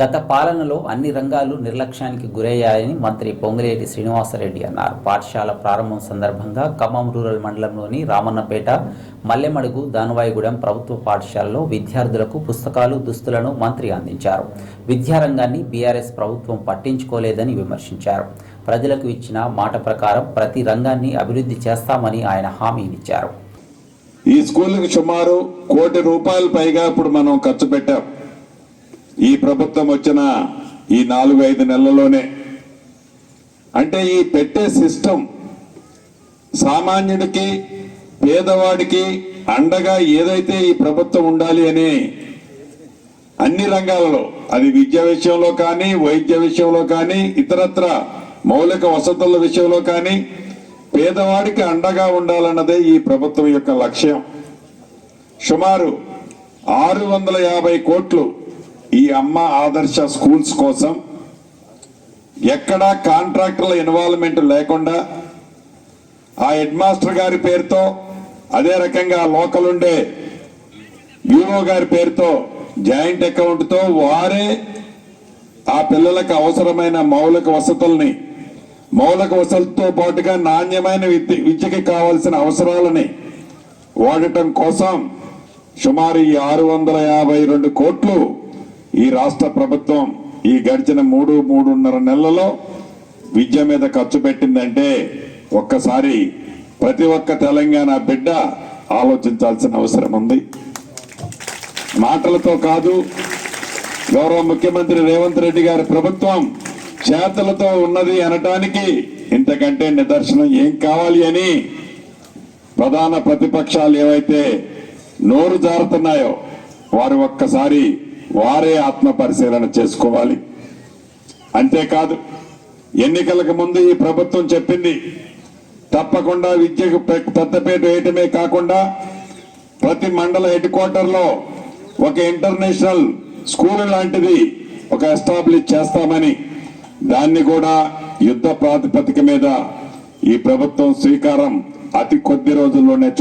గత పాలనలో అన్ని రంగాలు నిర్లక్ష్యానికి గురయ్యాయని మంత్రి పొంగులేటి శ్రీనివాసరెడ్డి అన్నారు. పాఠశాల ప్రారంభం సందర్భంగా ఖమ్మం రూరల్ మండలంలోని రామన్నపేట మల్లెమడుగు దానవాయిగూడెం ప్రభుత్వ పాఠశాలలో విద్యార్థులకు పుస్తకాలు దుస్తులను మంత్రి అందించారు. విద్యారంగాన్ని బీఆర్ఎస్ ప్రభుత్వం పట్టించుకోలేదని విమర్శించారు. ప్రజలకు ఇచ్చిన మాట ప్రకారం ప్రతి రంగాన్ని అభివృద్ధి చేస్తామని ఆయన హామీనిచ్చారు ఈ స్కూల్కి సుమారు కోటి రూపాయలు పైగా ఇప్పుడు మనం ఖర్చు పెట్టాం. ఈ ప్రభుత్వం వచ్చిన ఈ నాలుగు ఐదు నెలల్లోనే అంటే ఈ పెట్టే సిస్టమ్ సామాన్యుడికి పేదవాడికి అండగా ఏదైతే ఈ ప్రభుత్వం ఉండాలి అని అన్ని రంగాలలో అది విద్య విషయంలో కానీ వైద్య విషయంలో కానీ ఇతరత్ర మౌలిక వసతుల విషయంలో కానీ పేదవాడికి అండగా ఉండాలన్నదే ఈ ప్రభుత్వం యొక్క లక్ష్యం. సుమారు ఆరు వందల యాభై కోట్లు ఈ అమ్మ ఆదర్శ స్కూల్స్ కోసం ఎక్కడా కాంట్రాక్టర్ల ఇన్వాల్వ్మెంట్ లేకుండా ఆ హెడ్ మాస్టర్ గారి పేరుతో అదే రకంగా లోకల్ ఉండే బ్యూరో గారి పేరుతో జాయింట్ అకౌంట్తో వారే ఆ పిల్లలకు అవసరమైన మౌలిక వసతుల్ని మౌలిక వసతులతో పాటుగా నాణ్యమైన విద్య విద్యకి కావాల్సిన అవసరాలని వాడటం కోసం సుమారు ఈ ఆరు వందల యాభై రెండు కోట్లు ఈ రాష్ట్ర ప్రభుత్వం ఈ గడిచిన మూడు మూడున్నర నెలలలో విద్య మీద ఖర్చు పెట్టిందంటే ఒక్కసారి ప్రతి ఒక్క తెలంగాణ బిడ్డ ఆలోచించాల్సిన అవసరం ఉంది. మాటలతో కాదు గౌరవ ముఖ్యమంత్రి రేవంత్ రెడ్డి గారి ప్రభుత్వం చేతలతో ఉన్నది అనటానికి ఇంతకంటే నిదర్శనం ఏం కావాలి అని ప్రధాన ప్రతిపక్షాలు ఏవైతే నోరు జారుతున్నాయో వారు ఒక్కసారి వారే ఆత్మ పరిశీలన చేసుకోవాలి. అంతేకాదు ఎన్నికలకు ముందు ఈ ప్రభుత్వం చెప్పింది తప్పకుండా విద్యకు పెద్దపేట వేయటమే కాకుండా ప్రతి మండల హెడ్ క్వార్టర్లో ఒక ఇంటర్నేషనల్ స్కూల్ లాంటిది ఒక ఎస్టాబ్లిష్ చేస్తామని దాన్ని కూడా యుద్ధ ప్రాతిపదిక మీద ఈ ప్రభుత్వం శ్రీకారం అతి కొద్ది రోజుల్లోనే